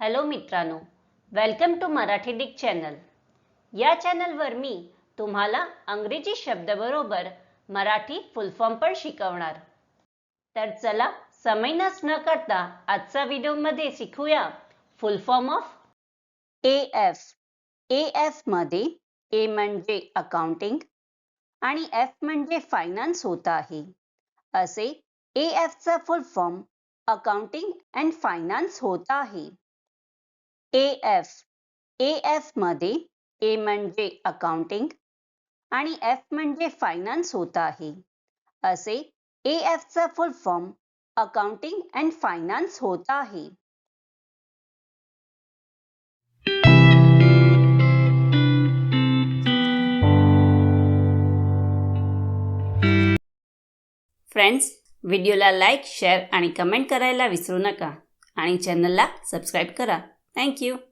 Hello मित्रांनो welcome to Marathi डिक channel या चॅनलवर मी तुम्हाला अंग्रेजी शब्दाबरोबर मराठी फुल फॉर्म पण शिकवणार. तर चला समय नस न करता आजचा व्हिडिओमध्ये शिकूया full form of A F A एफमध्ये A म्हणजे अकाउंटिंग आणि एफ म्हणजे फायनान्स होत आहे. असे A एफचा full form accounting and finance होत आहे. ए एफ ए एफमध्ये ए म्हणजे अकाउंटिंग आणि एफ म्हणजे फायनान्स होत आहे. असे A एफचा full form accounting and finance होत आहे. फ्रेंड्स व्हिडिओला लाईक शेअर आणि कमेंट करायला विसरू नका. आणि चॅनलला सबस्क्राईब करा. Thank you.